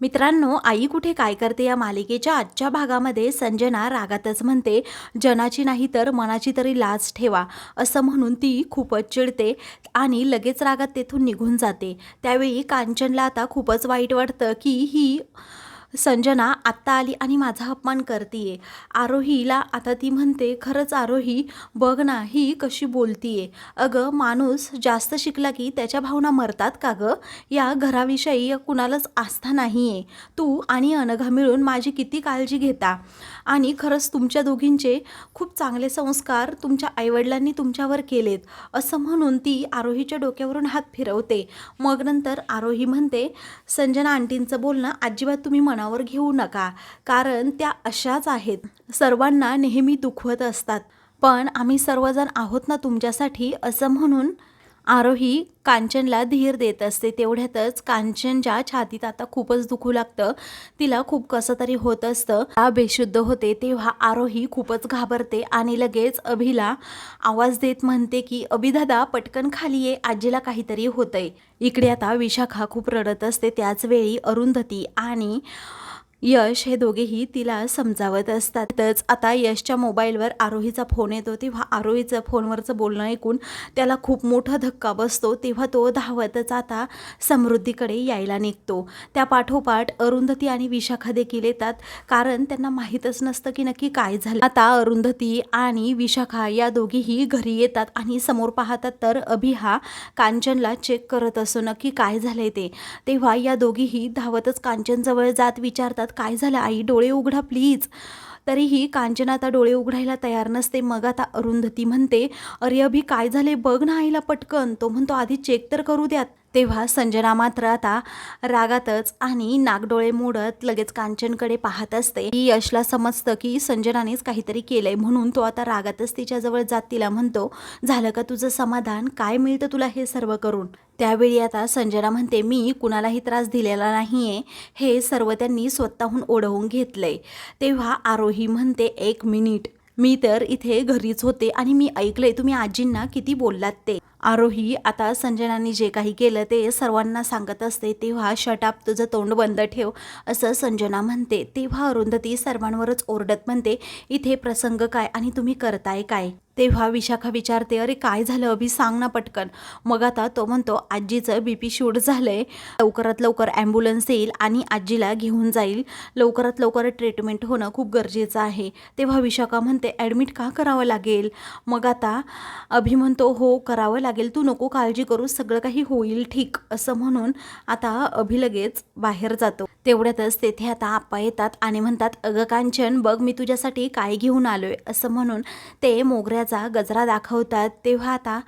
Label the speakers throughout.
Speaker 1: मित्रांनो आई कुठे काय करते या मालिकेच्या आजच्या भागामध्ये संजना रागातच म्हणते जनाची नाही तर मनाची तरी लाज ठेवा असं म्हणून ती खूपच चिडते आणि लगेच रागात तेथून निघून जाते. त्यावेळी कांचनला आता खूपच वाईट वाटतं की ही संजना आत्ता आली आणि माझा अपमान करतीये. आरोहीला आता ती म्हणते खरंच आरोही बघ ना ही कशी बोलतीये. अगं माणूस जास्त शिकला की त्याच्या भावना मरतात का गं? या घराविषयी कुणालाच आस्था नाही आहे तू आणि अनघा मिळून माझी किती काळजी घेता? आणि खरंच तुमच्या दोघींचे खूप चांगले संस्कार तुमच्या आईवडिलांनी तुमच्यावर केलेत. असं म्हणून ती आरोहीच्या डोक्यावरून हात फिरवते. मग नंतर आरोही म्हणते संजना आंटींचं बोलणं अजिबात तुम्ही मनावर घेऊ नका. कारण त्या अशाच आहेत. सर्वांना नेहमी दुखवत असतात. पण आम्ही सर्वजण आहोत ना तुमच्यासाठी? असं म्हणून आरोही कांचनला धीर देत असते. तेवढ्यातच कांचनच्या छातीत आता खूपच दुखू लागतं तिला खूप कसं तरी होत असतं. बेशुद्ध होते तेव्हा आरोही खूपच घाबरते आणि लगेच अभिला आवाज देत म्हणते की अभिदादा पटकन खाली ये आजीला काहीतरी होतंय. इकडे आता विशाखा खूप रडत असते. त्याच वेळी अरुंधती आणि यश हे दोघेही तिला समजावत असतात. तच आता यशच्या मोबाईलवर आरोहीचा फोन येतो. तेव्हा आरोहीचं फोनवरचं बोलणं ऐकून त्याला खूप मोठा धक्का बसतो. तेव्हा तो धावतच आता समृद्धीकडे यायला निघतो. त्या पाठोपाठ अरुंधती आणि विशाखा देखील येतात. कारण त्यांना माहीतच नसतं की नक्की काय झालं. आता अरुंधती आणि विशाखा या दोघीही घरी येतात आणि समोर पाहतात तर अभि हा कांचनला चेक करत असतो नक्की काय झालंय ते. तेव्हा या दोघीही धावतच कांचनजवळ जात विचारतात काय झालं? आई डोळे उघडा प्लीज. तरीही कांचना आता डोळे उघडायला तयार नसते. मग आता अरुंधती म्हणते अरे अभि काय झाले बघ ना आईला पटकन. तो म्हणतो आधी चेक तर करू द्यात. तेव्हा संजना मात्र आता रागातच आणि नागडोळे मोडत लगेच कांचनकडे पाहत असते. की यशला समजतं की संजनानेच काहीतरी केलंय म्हणून तो आता रागातच तिच्याजवळ जात तिला म्हणतो झालं का तुझं समाधान? काय मिळतं तुला हे सर्व करून? त्यावेळी आता संजना म्हणते मी कुणालाही त्रास दिलेला नाही आहे हे सर्व त्यांनी स्वतःहून ओढवून घेतलंय. तेव्हा आरोही म्हणते एक मिनिट. मी तर इथे घरीच होते आणि मी ऐकलंय तुम्ही आजींना किती बोललात ते. आरोही आता संजनाने जे काही केलं ते सर्वांना सांगत असते तेव्हा शटाप तुझं तोंड बंद ठेव असं संजना म्हणते. तेव्हा अरुंधती सर्वांवरच ओरडत म्हणते इथे प्रसंग काय आणि तुम्ही करताय काय? तेव्हा विशाखा विचारते अरे काय झालं? अभि सांग ना पटकन. मग आता तो म्हणतो आजीचं बी पी शूट झालंय. लवकरात लवकर ॲम्ब्युलन्स येईल आणि आजीला घेऊन जाईल. लवकरात लवकर ट्रीटमेंट होणं खूप गरजेचं आहे. तेव्हा विशाखा म्हणते ॲडमिट का करावं लागेल? मग आता अभि म्हणतो हो करावं लागेल लागेल तू नको काळजी करू सगळं काही होईल ठीक असं म्हणून आता अभि लगेच बाहेर जातो. तेवढ्यातच तेथे आता आप्पा येतात आणि म्हणतात अगं कांचन बघ मी तुझ्यासाठी काय घेऊन आलो आहे असं म्हणून ते मोगऱ्याचा गजरा दाखवतात. तेव्हा आता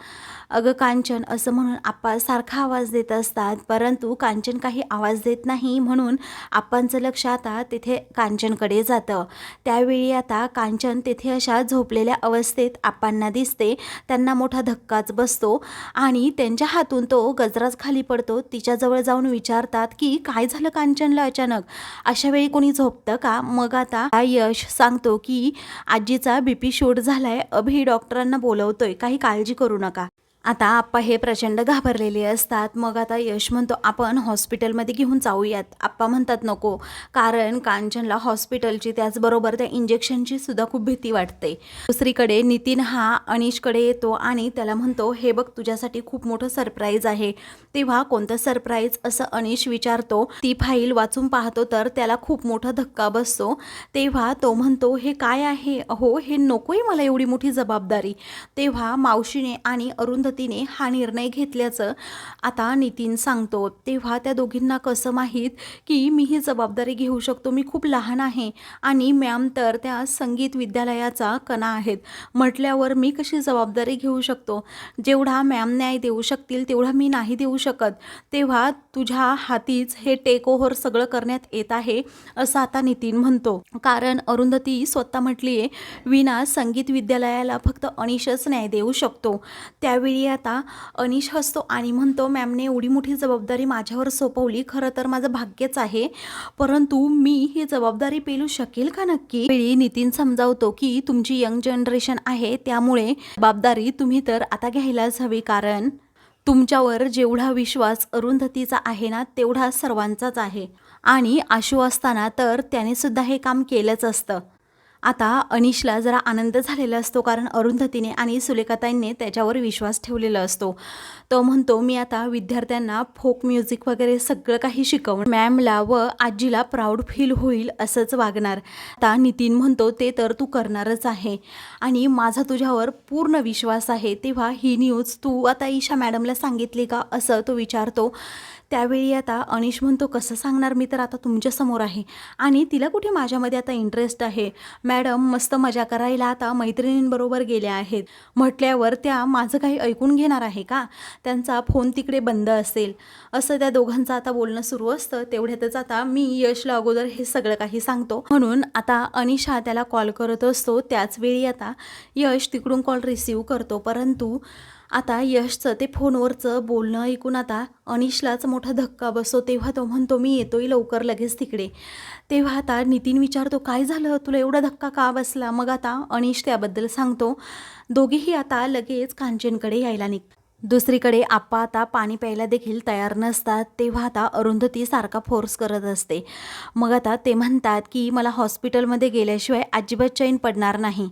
Speaker 1: अगं कांचन असं म्हणून आप्पा सारखा आवाज देत असतात. परंतु कांचन काही आवाज देत नाही म्हणून आप्पांचं लक्ष आता तिथे कांचनकडे जातं. त्यावेळी आता कांचन तिथे अशा झोपलेल्या अवस्थेत आप्पांना दिसते. त्यांना मोठा धक्काच बसतो आणि त्यांच्या हातून तो गजराच खाली पडतो. तिच्याजवळ जाऊन विचारतात की काय झालं कांचनला? अचानक. अशा वेळी कोणी झोपतं का? मग आता यश सांगतो की आजीचा बीपी शूट झालाय. अभि डॉक्टरांना बोलवतोय. काही काळजी करू नका. आता आप्पा हे प्रचंड घाबरलेले असतात. मग आता यश म्हणतो आपण हॉस्पिटलमध्ये घेऊन जाऊयात. आप्पा म्हणतात नको. कारण कांचनला हॉस्पिटलची त्याचबरोबर त्या इंजेक्शनची सुद्धा खूप भीती वाटते. दुसरीकडे नितीन हा अनिशकडे येतो आणि त्याला म्हणतो हे बघ तुझ्यासाठी खूप मोठं सरप्राईज आहे. तेव्हा कोणतं सरप्राईज असं अनिश विचारतो ती फाईल वाचून पाहतो तर त्याला खूप मोठा धक्का बसतो. तेव्हा तो म्हणतो हे काय आहे? अहो हे नकोय मला एवढी मोठी जबाबदारी. तेव्हा मावशीने आणि पद्धतीने हा निर्णय घेतल्याचं आता नितीन सांगतो. तेव्हा त्या दोघींना कसं माहीत की मी ही जबाबदारी घेऊ शकतो? मी खूप लहान आहे आणि मॅम तर त्या संगीत विद्यालयाचा कणा आहेत. म्हटल्यावर मी कशी जबाबदारी घेऊ शकतो? जेवढा मॅम न्याय देऊ शकतील तेवढा मी नाही देऊ शकत. तेव्हा तुझ्या हातीच हे टेक ओव्हर सगळं करण्यात येत आहे असं आता नितीन म्हणतो. कारण अरुंधती स्वतः म्हटली आहे विना संगीत विद्यालयाला फक्त अनिशच न्याय देऊ शकतो. त्यावेळी आता. अनिश हसतो आणि म्हणतो मॅमने एवढी मोठी जबाबदारी माझ्यावर सोपवली खरं तर माझं भाग्यच आहे. परंतु मी ही जबाबदारी पेलू शकेल का नक्की? वेळी नितीन समजावतो की तुमची यंग जनरेशन आहे त्यामुळे जबाबदारी तुम्ही तर आता घ्यायलाच हवी. कारण तुमच्यावर जेवढा विश्वास अरुंधतीचा आहे ना तेवढा सर्वांचाच आहे. आणि आशू असताना तर त्याने सुद्धा हे काम केलंच असतं. आता अनिशला जरा आनंद झालेला असतो कारण अरुंधतीने आणि सुलेखाताईंनी त्याच्यावर विश्वास ठेवलेला असतो. तो म्हणतो मी आता विद्यार्थ्यांना फोक म्युझिक वगैरे सगळं काही शिकवून मॅमला व आजीला प्राऊड फील होईल असंच वागणार. आता नितीन म्हणतो ते तर तू करणारच आहे आणि माझा तुझ्यावर पूर्ण विश्वास आहे. तेव्हा ही न्यूज तू आता ईशा मॅडमला सांगितली का असं तो विचारतो. त्यावेळी आता अनिश म्हणतो कसं सांगणार मी तर? आता तुमच्यासमोर आहे. आणि तिला कुठे माझ्यामध्ये आता इंटरेस्ट आहे? मॅडम मस्त मजा करायला आता मैत्रिणींबरोबर गेल्या आहेत. म्हटल्यावर त्या माझं काही ऐकून घेणार आहे का? त्यांचा फोन तिकडे बंद असेल. असं त्या दोघांचं आता बोलणं सुरू असतं. तेवढ्यातच आता मी यशला अगोदर हे सगळं काही सांगतो. म्हणून आता अनिश हा त्याला कॉल करत असतो. त्याच वेळी आता यश तिकडून कॉल रिसीव करतो. परंतु आता यशचं ते फोनवरचं बोलणं ऐकून आता अनिशलाच मोठा धक्का बसतो. तेव्हा तो म्हणतो मी येतोय लवकर लगेच तिकडे. तेव्हा आता नितीन विचारतो काय झालं? तुला एवढा धक्का का बसला? मग आता अनिश त्याबद्दल सांगतो दोघेही आता लगेच कांचनकडे यायला निघ. दुसरीकडे आप्पा आता पाणी प्यायला देखील तयार नसतात. तेव्हा आता अरुंधती सारखा फोर्स करत असते. मग आता ते म्हणतात की मला हॉस्पिटलमध्ये गेल्याशिवाय अजिबात चैन पडणार नाही.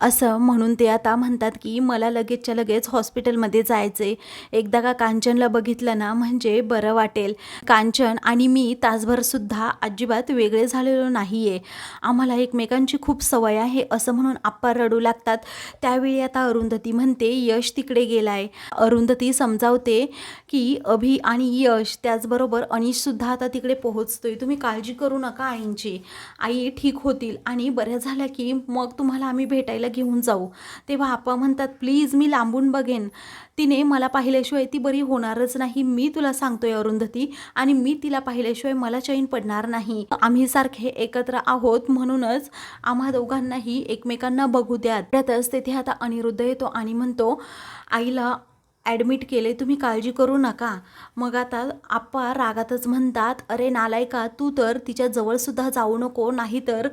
Speaker 1: असं म्हणून ते आता म्हणतात की मला लगेचच्या लगेच हॉस्पिटलमध्ये जायचे एकदा का कांचनला बघितलं ना म्हणजे बरं वाटेल. कांचन आणि मी तासभरसुद्धा अजिबात वेगळे झालेलो नाही आहे आम्हाला एकमेकांची खूप सवय आहे असं म्हणून आप्पा रडू लागतात. त्यावेळी आता अरुंधती म्हणते यश तिकडे गेलाय. अरुंधती समजावते की अभि आणि यश त्याचबरोबर अनिशसुद्धा आता तिकडे पोहोचतोय. तुम्ही काळजी करू नका आईंची. आई ठीक होतील आणि बऱ्या झाल्या की मग तुम्हाला आम्ही भेटायला घेऊन जाऊ. तेव्हा आप्पा म्हणतात प्लीज मी लांबून बघेन. तिने मला पाहिल्याशिवाय ती बरी होणारच नाही. मी तुला सांगतोय अरुंधती आणि मी तिला पाहिल्याशिवाय मला चैन पडणार नाही. आम्ही सारखे एकत्र आहोत म्हणूनच आम्हा दोघांनाही एकमेकांना बघू द्या त्यातच तेथे आता अनिरुद्ध येतो आणि म्हणतो आईला ॲडमिट केले तुम्ही काळजी करू नका. मग आता आप्पा रागातच म्हणतात अरे नालायका तू तर तिच्या जवळसुद्धा जाऊ नको नाहीतर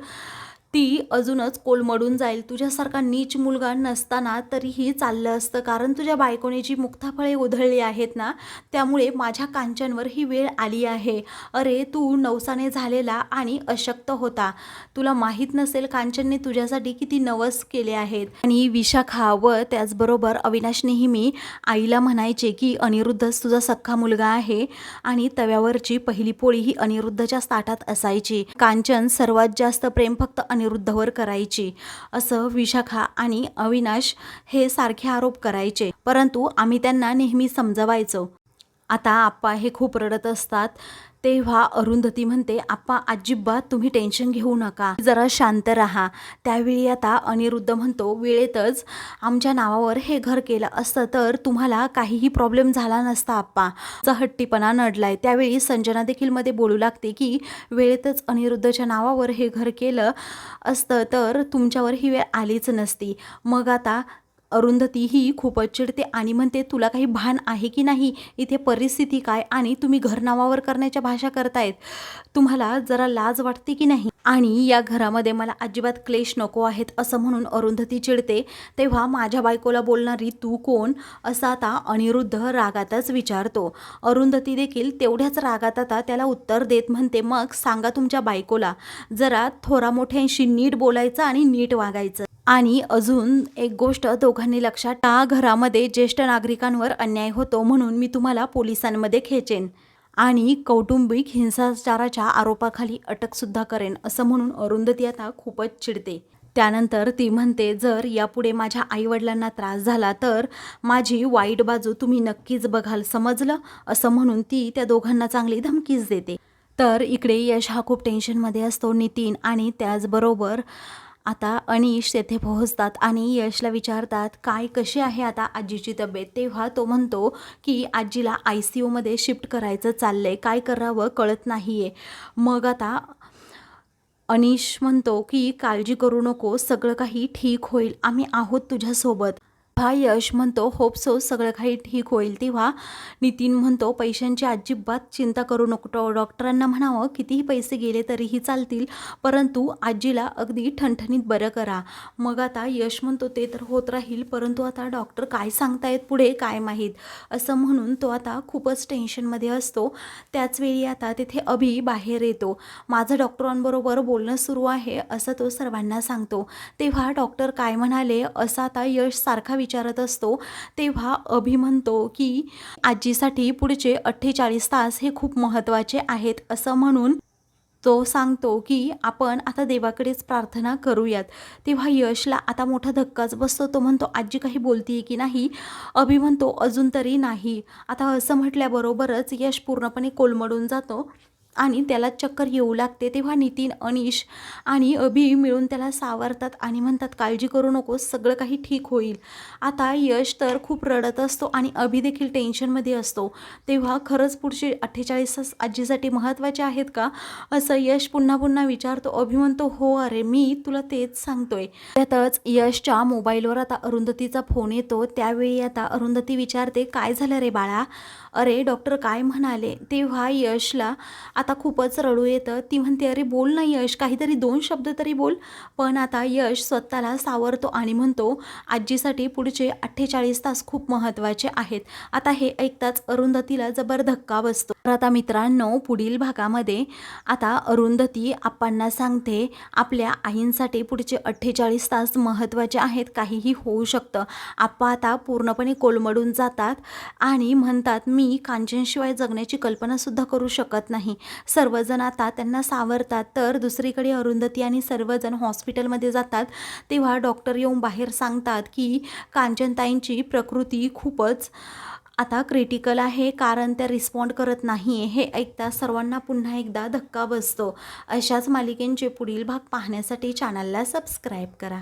Speaker 1: ती अजूनच कोलमडून जाईल. तुझ्यासारखा नीच मुलगा नसताना तरीही चाललं असतं. कारण तुझ्या बायकोने जी मुक्ताफळे उधळली आहेत ना त्यामुळे माझ्या कांचनवर ही वेळ आली आहे. अरे तू नवसाने झालेला आणि अशक्त होता. तुला माहीत नसेल कांचनने तुझ्यासाठी किती नवस केले आहेत. आणि विशाखा व त्याचबरोबर अविनाश नेहमी आईला म्हणायचे की अनिरुद्धच तुझा सख्खा मुलगा आहे आणि तव्यावरची पहिली पोळी ही अनिरुद्धच्या ताटात असायची. कांचन सर्वात जास्त प्रेम फक्त अनिरुद्धवर करायची. असं विशाखा आणि अविनाश हे सारखे आरोप करायचे. परंतु आम्ही त्यांना नेहमी समजवायचो. आता आप्पा हे खूप रडत असतात. तेव्हा अरुंधती म्हणते आप्पा अजिबात तुम्ही टेन्शन घेऊ नका. जरा शांत राहा. त्यावेळी आता अनिरुद्ध म्हणतो वेळेतच आमच्या नावावर हे घर केलं असतं तर तुम्हाला काहीही प्रॉब्लेम झाला नसता आप्पा. चा हट्टीपणा नडलाय. त्यावेळी संजना देखील मध्ये बोलू लागते की वेळेतच अनिरुद्धच्या नावावर हे घर केलं असतं तर तुमच्यावर ही वेळ आलीच नसती. मग आता अरुंधती ही खूपच चिडते आणि म्हणते तुला काही भान आहे की नाही? इथे परिस्थिती काय आणि तुम्ही घर नावावर करण्याच्या भाषा करतायत. तुम्हाला जरा लाज वाटते की नाही? आणि या घरामध्ये मला अजिबात क्लेश नको आहेत असं म्हणून अरुंधती चिडते. तेव्हा माझ्या बायकोला बोलणारी तू कोण? असं आता अनिरुद्ध रागातच विचारतो. अरुंधती देखील तेवढ्याच रागात आता त्याला उत्तर देत म्हणते मग सांगा तुमच्या बायकोला. जरा थोरा मोठ्यांशी नीट बोलायचं आणि नीट वागायचं. आणि अजून एक गोष्ट दोघांनी लक्षात त्या घरामध्ये ज्येष्ठ नागरिकांवर अन्याय होतो म्हणून मी तुम्हाला पोलिसांमध्ये खेचेन आणि कौटुंबिक हिंसाचाराच्या आरोपाखाली अटकसुद्धा करेन असं म्हणून अरुंधती आता खूपच चिडते. त्यानंतर ती म्हणते जर यापुढे माझ्या आईवडिलांना त्रास झाला तर माझी वाईट बाजू तुम्ही नक्कीच बघाल समजलं? असं म्हणून ती त्या दोघांना चांगली धमकीच देते. तर इकडे यश हा खूप टेन्शनमध्ये असतो नितीन आणि त्याचबरोबर आता अनिश तेथे पोहोचतात आणि यशला विचारतात काय कशी आहे आता आजीची तब्येत? तेव्हा तो म्हणतो की आजीला आय सी यूमध्ये शिफ्ट करायचं चाललंय. काय करावं कळत नाही आहे मग आता अनिश म्हणतो की काळजी करू नको. सगळं काही ठीक होईल. आम्ही आहोत तुझ्यासोबत. तेव्हा यश म्हणतो होप सो सगळं काही ठीक होईल. तेव्हा नितीन म्हणतो पैशांची अजिबात चिंता करू नको. डॉ- डॉक्टरांना म्हणावं कितीही पैसे गेले तरीही चालतील परंतु आजीला अगदी ठणठणीत बरं करा. मग आता यश म्हणतो ते तर होत राहील परंतु आता डॉक्टर काय सांगतायत पुढे काय माहीत? असं म्हणून तो आता खूपच टेन्शनमध्ये असतो. त्याचवेळी आता तिथे अभि बाहेर येतो. माझं डॉक्टरांबरोबर बोलणं सुरू आहे असं तो सर्वांना सांगतो. तेव्हा डॉक्टर काय म्हणाले असं आता यश सारखा विचार विचारत असतो तेव्हा अभि म्हणतो की आजीसाठी पुढचे अठ्ठेचाळीस तास हे खूप महत्त्वाचे आहेत असं म्हणून तो सांगतो की आपण आता देवाकडेच प्रार्थना करूयात. तेव्हा यशला आता मोठा धक्काच बसतो तो म्हणतो आजी काही बोलतीये की नाही? अभि म्हणतो अजून तरी नाही. आता असं म्हटल्याबरोबरच यश पूर्णपणे कोलमडून जातो. आणि त्याला चक्कर येऊ लागते तेव्हा नितीन अनिश आणि अभि मिळून त्याला सावरतात आणि म्हणतात काळजी करू नकोस सगळं काही ठीक होईल. आता यश तर खूप रडत असतो आणि अभि देखील टेन्शनमध्ये असतो. तेव्हा खरंच पुढचे अठ्ठेचाळीस तास आजीसाठी महत्त्वाचे आहेत का? असं यश पुन्हा पुन्हा विचारतो. अभि म्हणतो हो अरे मी तुला तेच सांगतोय. त्यातच यशच्या मोबाईलवर आता अरुंधतीचा फोन येतो. त्यावेळी आता अरुंधती विचारते काय झालं रे बाळा? अरे डॉक्टर काय म्हणाले? तेव्हा यशला आता खूपच रडू येतं. ती म्हणते अरे बोल ना यश. काहीतरी दोन शब्द तरी बोल. पण आता यश स्वतःला सावरतो आणि म्हणतो आजीसाठी पुढचे अठ्ठेचाळीस तास खूप महत्त्वाचे आहेत. आता हे ऐकताच अरुंधतीला जबर धक्का बसतो. तर आता मित्रांनो पुढील भागामध्ये आता अरुंधती आप्पांना सांगते आपल्या आईंसाठी पुढचे अठ्ठेचाळीस तास महत्त्वाचे आहेत. काहीही होऊ शकतं. आप्पा आता पूर्णपणे कोलमडून जातात आणि म्हणतात मी कांचनशिवाय जगण्याची कल्पनासुद्धा करू शकत नाही. सर्वजण आता त्यांना सावरतात. तर दुसरीकडे अरुंधती आणि सर्वजण हॉस्पिटलमध्ये जातात. तेव्हा डॉक्टर येऊन बाहेर सांगतात की कांचनताईंची प्रकृती खूपच आता क्रिटिकल आहे. कारण त्या रिस्पॉन्ड करत नाही हे ऐकता सर्वांना पुन्हा एकदा धक्का बसतो. अशाच मालिकेंचे पुढील भाग पाहण्यासाठी चॅनलला सबस्क्राईब करा.